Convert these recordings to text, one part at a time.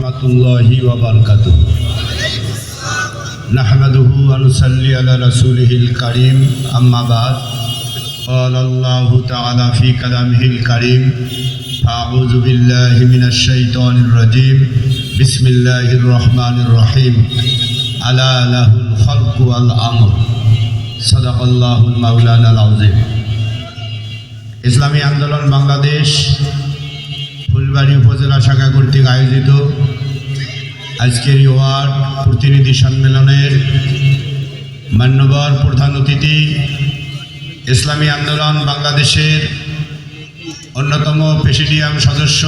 ورحمة الله وبركاته نحمده ونصلي على رسوله الكريم أما بعد قال الله تعالى في كلامه الكريم أعوذ بالله من الشيطان الرجيم بسم الله الرحمن الرحيم ألا له الخلق والأمر صدق الله المولانا العظيم ইসলামী আন্দোলন বাংলাদেশ ফুলবাড়ি উপজেলা শাখা কর্তৃক আয়োজিত আজকের ওয়ার্ড প্রতিনিধি সম্মেলনের মান্যবর প্রধান অতিথি, ইসলামী আন্দোলন বাংলাদেশের অন্যতম প্রেসিডিয়াম সদস্য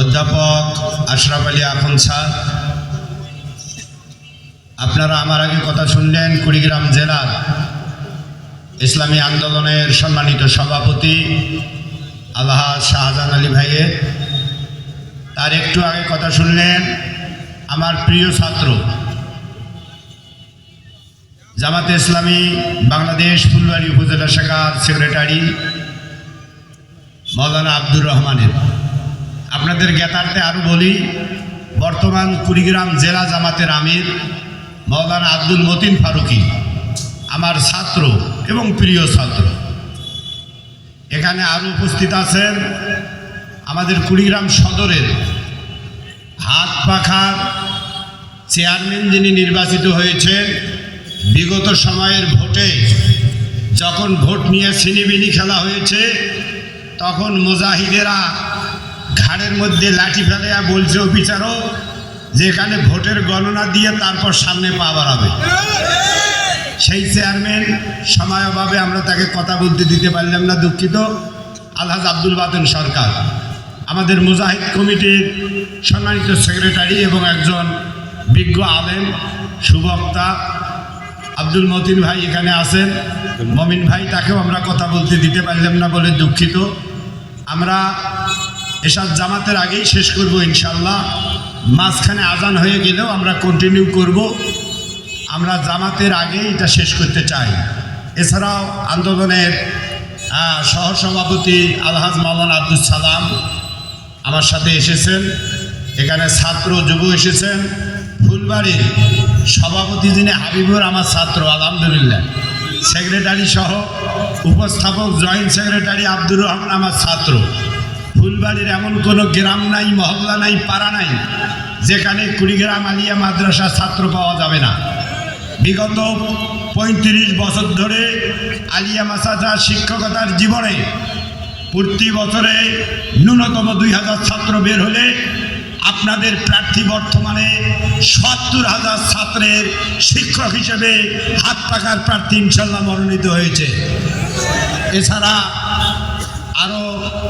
অধ্যাপক আশরাফ আলী আখন আপনারা আমার আগে কথা শুনলেন, কুড়িগ্রাম জেলার ইসলামী আন্দোলনের সম্মানিত সভাপতি আল্লাহ শাহজাহান আলী ভাইয়ের। তার একটু আগে কথা শুনলেন আমার প্রিয় ছাত্র। জামাতে ইসলামী বাংলাদেশ ফুলবাড়ি উপজেলা শাখার সেক্রেটারি মৌলানা আব্দুর রহমানের। আপনাদের জ্ঞাতার্থে আরও বলি, বর্তমান কুড়িগ্রাম জেলা জামাতের আমির মৌলানা আব্দুল মতিন ফারুকি, আমার ছাত্র এবং প্রিয় ছাত্র। এখানে আরও উপস্থিত আছেন আমাদের কুড়িগ্রাম সদরের হাত পাখার চেয়ারম্যান যিনি নির্বাচিত হয়েছেন, বিগত সময়ের ভোটে যখন ভোট নিয়ে ছিনিবিনি খেলা হয়েছে, তখন মুজাহিদেরা ঘাড়ের মধ্যে লাঠি ফেলে বলছে বিচারক যে এখানে ভোটের গণনা দিয়ে তারপর সামনে পা বাড়াবে। সেই চেয়ারম্যান সময় অভাবে আমরা তাকে কথা বলতে দিতে পারলাম না, দুঃখিত। আলহাজ আব্দুল বাতেন সরকার। আমাদের মুজাহিদ কমিটির সম্মানিত সেক্রেটারি এবং একজন বিজ্ঞ আলেম, সুবক্তা আব্দুল মতিন ভাই এখানে আছেন। মমিন ভাই, তাকেও আমরা কথা বলতে দিতে পারলাম না বলে দুঃখিত। আমরা এসব জামাতের আগেই শেষ করব ইনশাল্লাহ মাঝখানে আজান হয়ে গেলেও আমরা কন্টিনিউ করব। আমরা জামাতের আগে এটা শেষ করতে চাই। এছাড়াও আন্দোলনের সহসভাপতি আলহাজ মাওলানা আব্দুল সালাম আমার সাথে এসেছেন। এখানে ছাত্র যুব এসেছেন। ফুলবাড়ির সভাপতি যিনি হাবিবুর আমার ছাত্র, আলহামদুলিল্লাহ। সেক্রেটারি সহ উপস্থাপক জয়েন্ট সেক্রেটারি আব্দুর রহমান আমার ছাত্র। ফুলবাড়ির এমন কোনো গ্রাম নাই, মহল্লা নাই, পাড়া নাই, যেখানে কুড়িগ্রাম আলিয়া মাদ্রাসার ছাত্র পাওয়া যাবে না। বিগত পঁয়ত্রিশ বছর ধরে আলিয়া মাসাজা শিক্ষকতার জীবনে প্রতি বছরে ন্যূনতম দুই হাজার ছাত্র বের হলে আপনাদের প্রার্থী বর্তমানে সত্তর হাজার ছাত্রের শিক্ষক হিসেবে হাত পাকার প্রার্থী ইনশাল্লাহ মনোনীত হয়েছে। এছাড়া আরও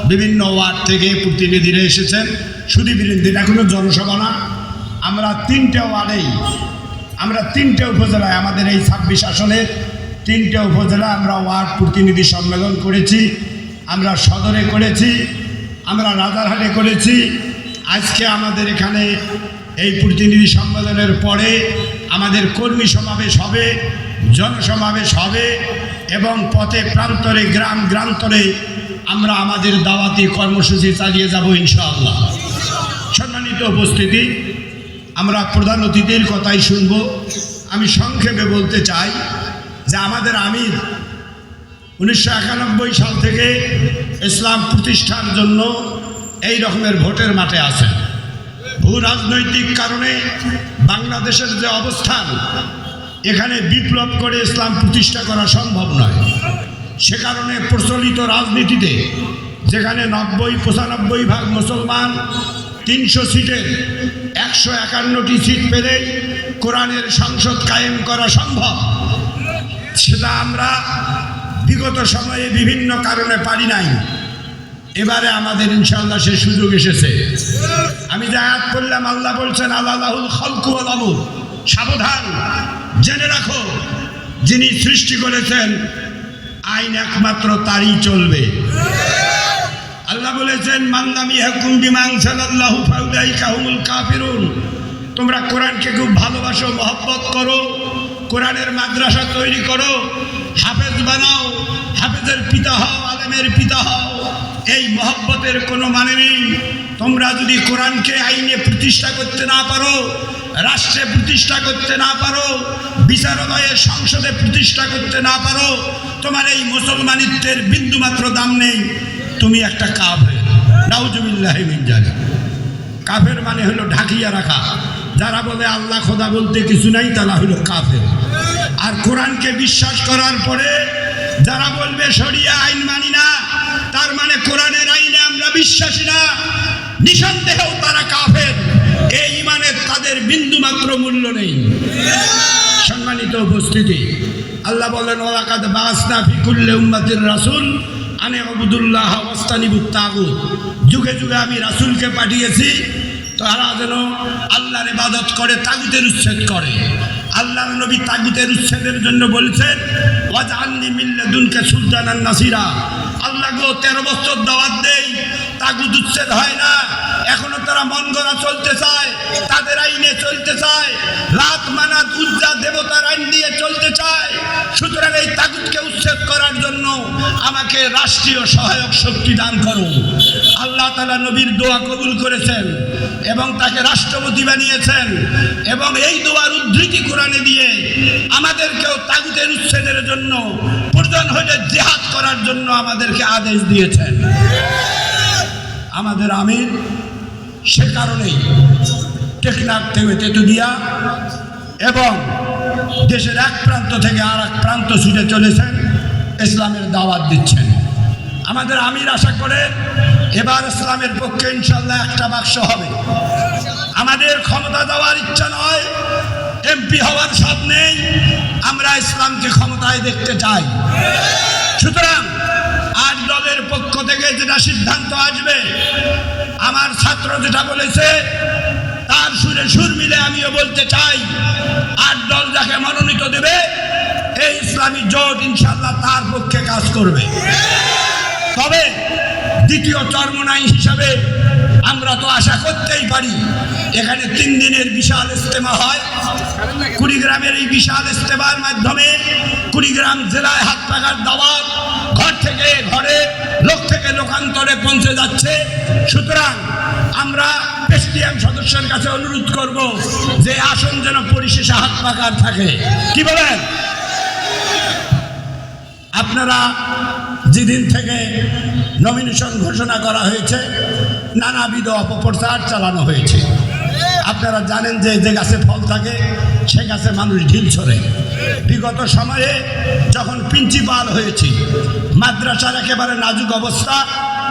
বিভিন্ন ওয়ার্ড থেকে প্রতিনিধিরা এসেছেন। শুধু বিরোধীরা এখনও জনসভা না। আমরা তিনটে ওয়ার্ডেই আমরা তিনটে উপজেলায় আমাদের এই ছাব্বিশ আসনের তিনটে উপজেলা আমরা ওয়ার্ড প্রতিনিধি সম্মেলন করেছি, আমরা সদরে করেছি, আমরা রাজারহাটে করেছি। আজকে আমাদের এখানে এই প্রতিনিধি সম্মেলনের পরে আমাদের কর্মী সমাবেশ হবে, জনসমাবেশ হবে এবং পথে প্রান্তরে, গ্রাম গ্রান্তরে আমরা আমাদের দাওয়াতি কর্মসূচি চালিয়ে যাব ইনশাআল্লাহ। সম্মানিত উপস্থিতি আমরা প্রধান অতিথির কথাই শুনব। আমি সংক্ষেপে বলতে চাই যে আমাদের আমির উনিশশো একানব্বই সাল থেকে ইসলাম প্রতিষ্ঠার জন্য এই রকমের ভোটের মাঠে আছেন। ভূ রাজনৈতিক কারণে বাংলাদেশের যে অবস্থান, এখানে বিপ্লব করে ইসলাম প্রতিষ্ঠা করা সম্ভব নয়। সে কারণে প্রচলিত রাজনীতিতে যেখানে নব্বই, পঁচানব্বই ভাগ মুসলমান তিনশো সিটের একশো একান্নটি সিট পেলেই কোরআনের সংসদ কায়েম করা সম্ভব। সেটা আমরা বিগত সময়ে বিভিন্ন কারণে পারি নাই। এবারে আমাদের ইনশাল্লাহ সে সুযোগ এসেছে। আমি জায়াত করলাম, আল্লাহ বলছেন, আল্লাহুল খলকু আলামুর সাবধান, জেনে রাখো, যিনি সৃষ্টি করেছেন, আইন একমাত্র তারই চলবে। আল্লাহ বলেছেন মান্দামি হুকুম ফাউলাই কাহুমুল কাফিরুন। তোমরা কোরআনকে খুব ভালোবাসো, মহব্বত করো, কোরআনের মাদ্রাসা তৈরি করো, হাফেজ বানাও, হাফেজের পিতা হও, আলেমের পিতা হও, এই মহব্বতের কোনো মানে নেই। তোমরা যদি কোরআনকে আইনে প্রতিষ্ঠা করতে না পারো, রাষ্ট্রে প্রতিষ্ঠা করতে না পারো, বিচারালয়ে, সংসদে প্রতিষ্ঠা করতে না পারো, তোমার এই মুসলমানিত্বের বিন্দুমাত্র দাম নেই। তুমি একটা কাফের। নাউজুবিল্লাহ মিন জালিক। কাফের মানে হলো ঢাকিয়া রাখা। যারা বলে আল্লাহ খোদা বলতে কিছু নাই, তারা হলো কাফের। আর কোরআনকে বিশ্বাস করার পরে যারা বলবে শরিয়া আইন মানি না, তার মানে কোরআনের আইনে আমরা বিশ্বাসী না। নিঃসন্দেহেও তারা কাফের। এই ইমানের তাদের বিন্দু মাত্র মূল্য নেই। সম্মানিত উপস্থিতি, আল্লাহ বলেন ওলাকাত বাসনা ফিকুল্লে উম্মাতির রাসূল আনে আবুদুল্লাহ ওয়াস্তানিবুত তাগুদ যুগে যুগে আমি রাসুলকে পাঠিয়েছি, তারা যেন আল্লাহর ইবাদত করে, তাগুতের উচ্ছেদ করে। আল্লাহর নবী তাগুতের উচ্ছেদের জন্য বলছেন, ওয়াজআলনি মিন লাদুনকা সুলতানান নাসিরা। আল্লাহ গো, তেরো বছর দাওয়াত দেই, তাগুত উচ্ছেদ হয় না। এখনও তারা মন গড়া চলতে চায়, তাদের আইনে চলতে চায়, রাত মানা উজ্জা দেবতার আইন দিয়ে চলতে চায়। সুতরাং এই তাগুদকে উচ্ছেদ করার জন্য আমাকে রাষ্ট্রীয় সহায়ক শক্তি দান করো আল্লাহ তালা নবীর দোয়া কবুল করেছেন এবং তাকে রাষ্ট্রপতি বানিয়েছেন এবং এই দোয়ার উদ্ধৃতি কোরআনে দিয়ে আমাদেরকেও তাগুতের উচ্ছেদের জন্য প্রয়োজন হলে জেহাদ করার জন্য আমাদেরকে আদেশ দিয়েছেন। আমাদের আমির সে কারণেই টেকনাফ থেকে তেতুদিয়া এবং দেশের এক প্রান্ত থেকে আর এক প্রান্ত ছুটে চলেছেন, ইসলামের দাওয়াত দিচ্ছেন। আমাদের আমির আশা করে এবার ইসলামের পক্ষে ইনশাল্লাহ একটা বাক্স হবে। আমাদের ক্ষমতা দেওয়ার ইচ্ছা নয়, এমপি হওয়ার স্বাদ নেই, আমরা ইসলামকে ক্ষমতায় দেখতে চাই। সুতরাং আজ দলের পক্ষ থেকে যেটা সিদ্ধান্ত আসবে আমার ছাত্র যেটা বলেছে, তার সুরে সুর মিলে আমিও বলতে চাই। আট দল যাকে মনোনীত দেবে, এই ইসলামী জোট ইনশাল্লাহ তার পক্ষে কাজ করবে। তবে দ্বিতীয় চর্মনাই হিসাবে আমরা তো আশা করতেই পারি, এখানে তিন দিনের বিশাল ইস্তেমা হয়। কুড়িগ্রামের এই বিশাল ইস্তেমার মাধ্যমে কুড়িগ্রাম জেলায় হাত পাকার দাওয়াত ঘর থেকে ঘরে, লোক থেকে লোকান্তরে পৌঁছে যাচ্ছে। সুতরাং আমরা প্রেসিডিয়াম সদস্যের কাছে অনুরোধ করব যে আসন যেন পরিশেষে হাত পাকার থাকে। কি বলেন? আপনারা যেদিন থেকে নমিনেশন ঘোষণা করা হয়েছে, নানাবিধ অপপ্রচার চালানো হয়েছে। আপনারা জানেন যে যে গাছে ফল থাকে, সে গাছে মানুষ ঢিল ছড়ে। বিগত সময়ে যখন প্রিন্সিপাল হয়েছি, মাদ্রাসার একেবারে নাজুক অবস্থা,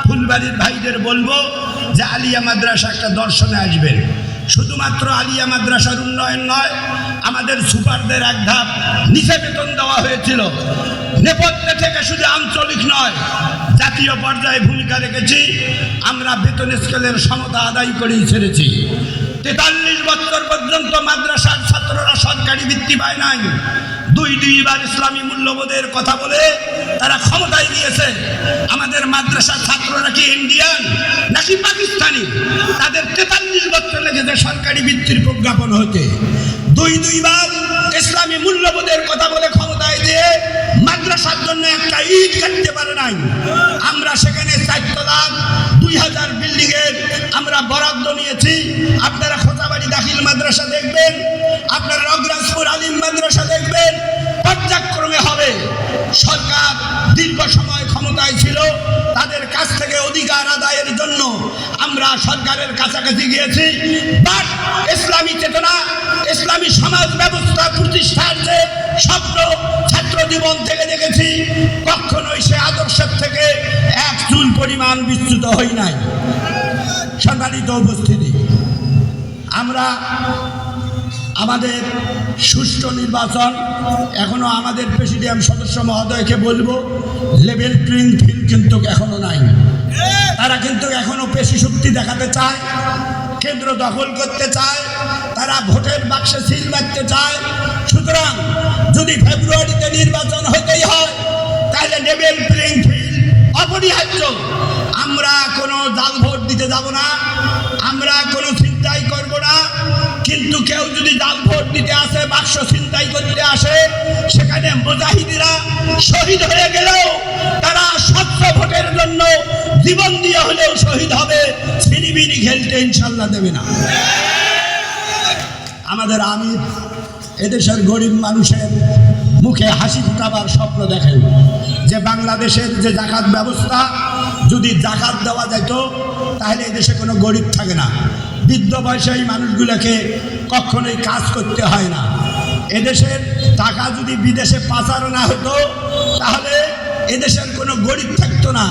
ফুলবাড়ির ভাইদের বলব যে আলিয়া মাদ্রাসা একটা দর্শনে আসবেন। শুধুমাত্র আলিয়া মাদ্রাসার উন্নয়ন নয়, আমাদের সুপারদের এক ধাপ নিচে বেতন দেওয়া হয়েছিল। নেপথ্যে থেকে শুধু আঞ্চলিক নয় জাতীয় পর্যায়ে ভূমিকা রেখেছি। আমরা বেতন স্কেলের সমতা আদায় করেই ছেড়েছি। তেতাল্লিশ বছর পর্যন্ত মাদ্রাসার ছাত্ররা সরকারি বৃত্তি পায় নাই। দুই দুইবার ইসলামী মূল্যবোধের কথা বলে তারা ক্ষমতায় গিয়েছে। আমাদের মাদ্রাসার ছাত্ররা কি ইন্ডিয়ান নাকি পাকিস্তানি? তাদের তেতাল্লিশ বছর লেগেছে সরকারি বৃত্তির প্রজ্ঞাপন হতে। দুই দুইবার ইসলামী মূল্যবোধের কথা বলে ক্ষমতায় দিয়ে মাদ্রাসার জন্য একটা ইট কাটতে পারে নাই। আমরা সেখানে চারতলা দুই হাজার বিল্ডিং এর আমরা বরাদ্দ নিয়েছি। আপনারা খোঁজাবাড়ি দাখিল মাদ্রাসা দেখবেন, আপনারা রঘুরাজপুর আলিম মাদ্রাসা দেখবেন, পর্যায়ক্রমে হবে। সরকার দীর্ঘ সময় ক্ষমতায় ছিল, তাদের কাছ থেকে অধিকার আদায়ের জন্য আমরা সরকারের কাছাকাছি গিয়েছি বাট ইসলামী চেতনা, ইসলামী সমাজ ব্যবস্থা প্রতিষ্ঠার যে স্বপ্ন, ছাত্র জীবন থেকে দেখেছি, কখনোই সে আদর্শের থেকে এক চুল পরিমাণ বিচ্যুত হই নাই। সম্মানিত উপস্থিতি, আমরা আমাদের সুষ্ঠু নির্বাচন এখনও আমাদের প্রেসিডিয়াম সদস্য মহোদয়কে বলব, লেভেল প্লেইং ফিল্ড কিন্তু এখনও নাই। তারা কিন্তু এখনও পেশি শক্তি দেখাতে চায়, কেন্দ্র দখল করতে চায়, তারা ভোটের বাক্সে সিল মারতে চায়। সুতরাং যদি ফেব্রুয়ারিতে নির্বাচন হতেই হয়, তাহলে লেভেল প্লেইং ফিল্ড। অপরিহার্য। আমরা কোনো জাল ভোট দিতে যাব না। আমরা কোনো কিন্তু কেউ যদি জাল ভোট দিতে আসে, বাক্স ছিনতাই করতে আসে, সেখানে মুজাহিদিরা শহীদ হয়ে গেলেও তারা স্বচ্ছ ভোটের জন্য জীবন দিয়ে হলেও শহীদ হবে। ছিনিবিনি খেলতে ইনশাল্লাহ দেবে না। আমাদের আমির এদেশের গরিব মানুষের মুখে হাসি ফুটাবার স্বপ্ন দেখেন যে বাংলাদেশের যে জাকাত ব্যবস্থা, যদি জাকাত দেওয়া যেত, তাহলে এদেশে কোনো গরিব থাকে না। বৃদ্ধ বয়সে মানুষগুলোকে কখনোই কাজ করতে হয় না। এদেশের টাকা যদি বিদেশে পাচার না হতো, তাহলে এদেশের কোনো গরিব থাকতো না।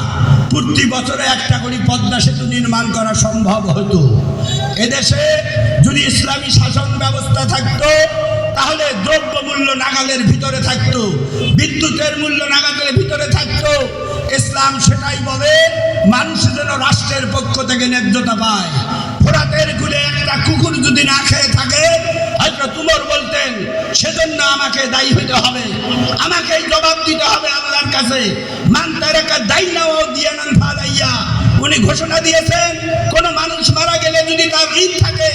প্রতি বছরে একটা করে পদ্মা সেতু নির্মাণ করা সম্ভব হতো। এদেশে যদি ইসলামী শাসন ব্যবস্থা থাকতো, তাহলে দ্রব্যমূল্য নাগালের ভিতরে থাকতো, বিদ্যুতের মূল্য নাগালের ভিতরে থাকতো। ইসলাম সেটাই বলে মানুষ যেন রাষ্ট্রের পক্ষ থেকে ন্যায্যতা পায়। ফোরাতের গুলে একটা কুকুর যদি না খেয়ে থাকে হয়তো তুমর বলতেন, সেজন্য আমাকে দায়ী হইতে হবে। আমাকে জবাব দিতে হবে আল্লাহর কাছে। মান একটা দায়ী নাও দিয়ে নান ফালাইয়া। উনি ঘোষণা দিয়েছেন, কোন মানুষ মারা গেলে যদি তার ঋণ থাকে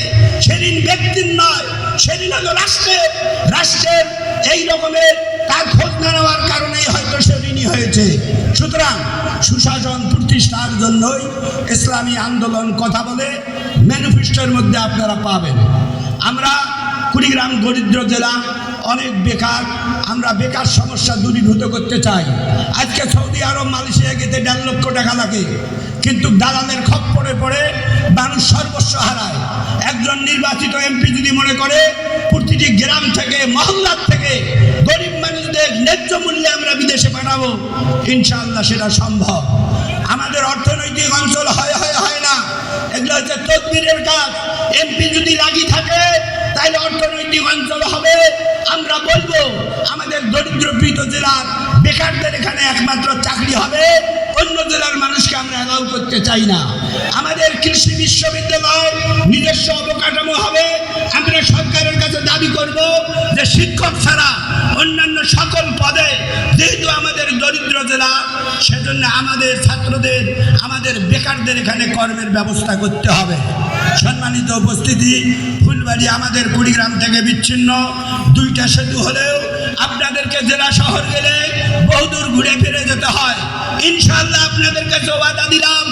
সে ঋণ ব্যক্তির নয় সে ঋণ হলো রাষ্ট্রের। রাষ্ট্রের এই রকমের তার খোঁজ না নেওয়ার কারণেই হয়তো সে ঋণী হয়েছে। সুতরাং সুশাসন প্রতিষ্ঠার জন্যই ইসলামী আন্দোলন কথা বলে ম্যানিফেস্টোর মধ্যে আপনারা পাবেন। আমরা কুড়িগ্রাম দরিদ্র জেলা, অনেক বেকার, আমরা বেকার সমস্যা দূরীভূত করতে চাই। আজকে সৌদি আরব, মালয়েশিয়া গেতে দেড় লক্ষ টাকা লাগে। কিন্তু দালালের খপ্পরে পড়ে মানুষ সর্বস্ব হারায়। একজন নির্বাচিত এমপি যদি মনে করে, প্রতিটি গ্রাম থেকে, মহল্লার থেকে গরিব মানুষদের ন্যায্য মূল্যে আমরা বিদেশে পাঠাবো, ইনশাআল্লাহ সেটা সম্ভব। আমাদের অর্থনৈতিক অঞ্চল হয় হয় হয় না। এগুলো হচ্ছে তদবিরের কাজ। এমপি যদি লাগি থাকে তাহলে অর্থনৈতিক অঞ্চল হবে। আমরা বলব, আমাদের দরিদ্র পীত জেলার বেকারদের এখানে একমাত্র চাকরি হবে। অন্য জেলার মানুষকে আমরা অ্যালাউ করতে চাই না। আমাদের কৃষি বিশ্ববিদ্যালয় নিজস্ব অবকাঠামো হবে। আমরা সরকারের কাছে দাবি করব যে শিক্ষক ছাড়া অন্যান্য সকল পদে যেহেতু আমাদের দরিদ্র জেলা, সেজন্য আমাদের ছাত্রদের, আমাদের বেকারদের এখানে কর্মের ব্যবস্থা করতে হবে। সম্মানিত উপস্থিতি, ফুলবাড়ি আমাদের কুড়িগ্রাম থেকে বিচ্ছিন্ন। দুইটা সেতু হলেও আপনাদেরকে জেলা শহর গেলে বহুদূর ঘুরে ফিরে যেতে হয়। ইনশাল্লাহ আপনাদের কাছে ওয়াদা দিলাম,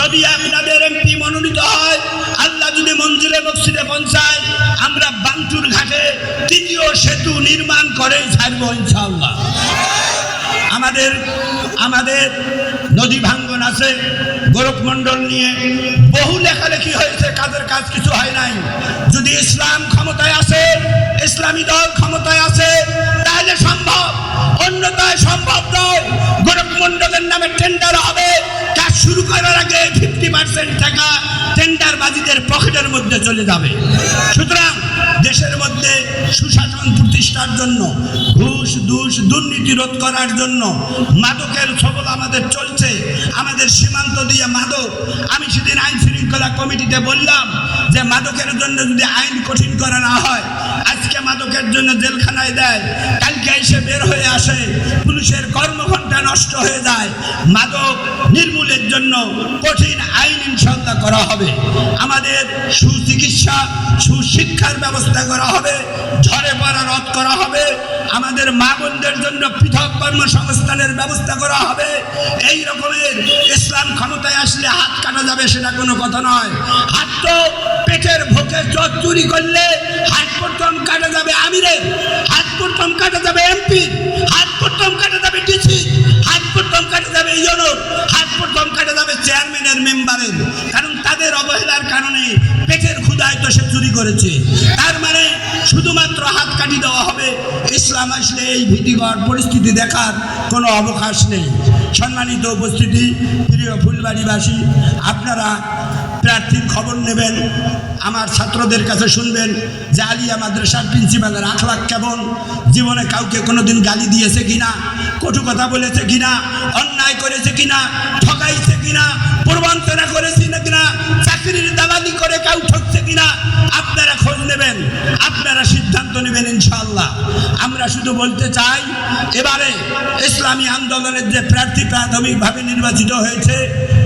যদি আপনাদের এমপি মনোনীত হয় আল্লাহ যদি মঞ্জুরে মসজিদে পৌঁছায়, আমরা বান্টুর ঘাটে তৃতীয় সেতু নির্মাণ করেই ছাড়বো ইনশাল্লাহ আমাদের আমাদের নদী ভাঙ্গন আছে গোরখমণ্ডল নিয়ে বহু লেখালেখি হয়েছে, কাজের কাজ কিছু হয় নাই। যদি ইসলাম ক্ষমতায় আসে, ইসলামী দল ক্ষমতায় আছে তাহলে সম্ভব অন্যতায় সম্ভব নয় গোরখমণ্ডলের নামে টেন্ডার হবে। শুরু করার আগে ফিফটি পার্সেন্ট টাকা টেন্ডারবাজিদের পকেটের মধ্যে চলে যাবে। সুতরাং দেশের মধ্যে সুশাসন প্রতিষ্ঠার জন্য, ঘুষ, দুষ, দুর্নীতি রোধ করার জন্য মাদকের সবল আমাদের চলছে। আমাদের সীমান্ত দিয়ে মাদক। আমি সেদিন আইন শৃঙ্খলা কমিটিতে বললাম যে মাদকের জন্য যদি আইন কঠিন করা না হয় আজকে মাদকের জন্য জেলখানায় দেয়। কালকে এসে বের হয়ে আসে। পুলিশের কর্মঘণ্টা নষ্ট হয়ে যায়। মাদক নির্মূলের জন্য কঠিন আইন ইনশাল্লাহ করা হবে। আমাদের সুচিকিৎসা, সুশিক্ষার ব্যবস্থা করা হবে। ঝড়ে পড়া রদ করা হবে। আমাদের মা বোনদের জন্য পৃথক কর্মসংস্থানের ব্যবস্থা করা হবে। এই রকমের ইসলাম ক্ষমতায় আসলে হাত কাটা যাবে সেটা কোনো কথা নয়। হাত তো পেটের ভোকে চোখ চুরি করলে হাত প্রথম কাটা যাবে আমিরের, হাত টম কাটা যাবে এমপি, হাত টম কাটা যাবে ডিসি, হাত টম কাটা যাবে ইয়নোর হাত টম কাটা যাবে চেয়ারম্যানের মেম্বারের। কারণ তাদের অবহেলার কারণে পেটের ক্ষুদায় তো সে চুরি করেছে। তার মানে শুধুমাত্র হাত কাটি দেওয়া হবে ইসলাম আসলে এই ভীতিকর পরিস্থিতি দেখার কোনো অবকাশ নেই। সম্মানিত উপস্থিতি, প্রিয় ফুলবাড়িবাসী, আপনারা প্রার্থীর খবর নেবেন, আমার ছাত্রদের কাছে শুনবেন যে আলিয়া মাদ্রাসার প্রিন্সিপালের আখলাখ কেমন, জীবনে কাউকে কোনোদিন গালি দিয়েছে কিনা, কটু কথা বলেছে কিনা, অন্যায় করেছে কিনা, ঠকাইছে কিনা আমরা শুধু বলতে চাই এবারে ইসলামী আন্দোলনের যে প্রার্থী প্রাথমিকভাবে নির্বাচিত হয়েছে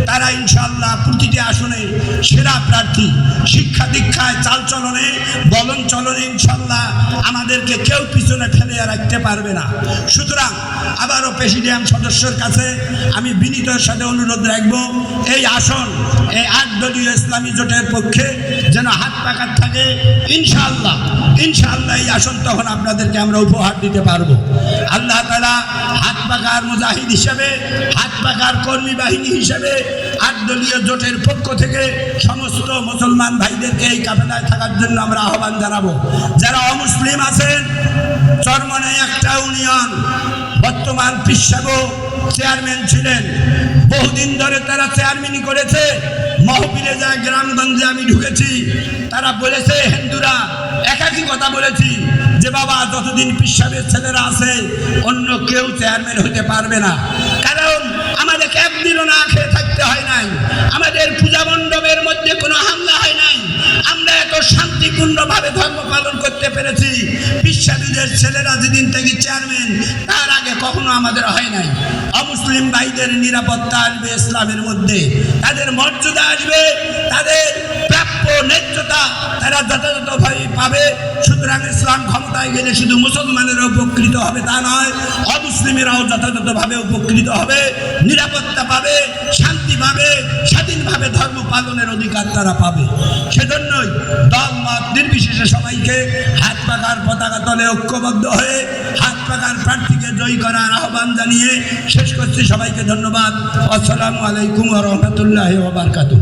তারা ইনশাল্লাহ প্রতিটি আসনে সেরা প্রার্থী। শিক্ষা দীক্ষায় চালচলনে বলন চলনে ইনশাল্লাহ আমাদেরকে কেউ পিছনে ফেলে রাখতে পারবে না। সুতরাং আবারও প্রেসিডিয়াম সদস্যর কাছে আমি বিনীতের সাথে অনুরোধ রাখব, এই আসন, এই আট দলীয় ইসলামী জোটের পক্ষে যেন হাত পাকার থাকে ইনশাল্লাহ ইনশাল্লাহ এই আসন তখন আপনাদেরকে আমরা উপহার দিতে পারব। আল্লাহ তালা হাত পাকার মুজাহিদ হিসাবে, হাত পাকার কর্মী বাহিনী হিসাবে আট দলীয় জোটের পক্ষ থেকে সমস্ত মুসলমান ভাইদেরকে এই কাফেলায় থাকার জন্য আমরা আহ্বান জানাব। যারা অমুসলিম আছেন চরমনে একটা ইউনিয়ন, বর্তমান পিসাবো চেয়ারম্যান ছিলেন। বহুদিন ধরে তারা চেয়ারম্যানই করেছে। মহবিলে যা গ্রামগঞ্জে আমি ঢুকেছি। তারা বলেছে, হিন্দুরা, একাকি কথা বলেছি যে বাবা, যতদিন পিসাবের ছেলেরা আছে, অন্য কেউ চেয়ারম্যান হতে পারবে না। কারণ আমাদেরকে একদিনও না খেয়ে থাকতে হয় নাই। আমাদের পূজা মণ্ডপের মধ্যে কোনো হামলা হয় নাই। আমরা এত শান্তিপূর্ণভাবে ধর্ম পালন করতে পেরেছি। বিশ্বাসীদের ছেলেরা যেদিন থেকে চেয়ারম্যান তার আগে কখনো আমাদের হয় নাই। অমুসলিম ভাইদের নিরাপত্তা আসবে ইসলামের মধ্যে। তাদের মর্যাদা আসবে, তাদের ন্যায্যতা তারা যথাযথভাবে পাবে। সুতরাং ইসলাম ক্ষমতায় গেলে শুধু মুসলমানেরা উপকৃত হবে তা নয়, অমুসলিমেরাও যথাযথভাবে উপকৃত হবে। নিরাপত্তা পাবে, শান্তি পাবে, স্বাধীনভাবে ধর্ম পালনের অধিকার তারা পাবে। সেজন্যই দল, মত নির্বিশেষে সবাইকে হাত পাকার পতাকা তলে ঐক্যবদ্ধ হয়ে হাত পাকার প্রার্থীকে জয়ী করার আহ্বান জানিয়ে শেষ করছি। সবাইকে ধন্যবাদ। আসসালামু আলাইকুম রহমতুল্লাহ বারকাতুহ।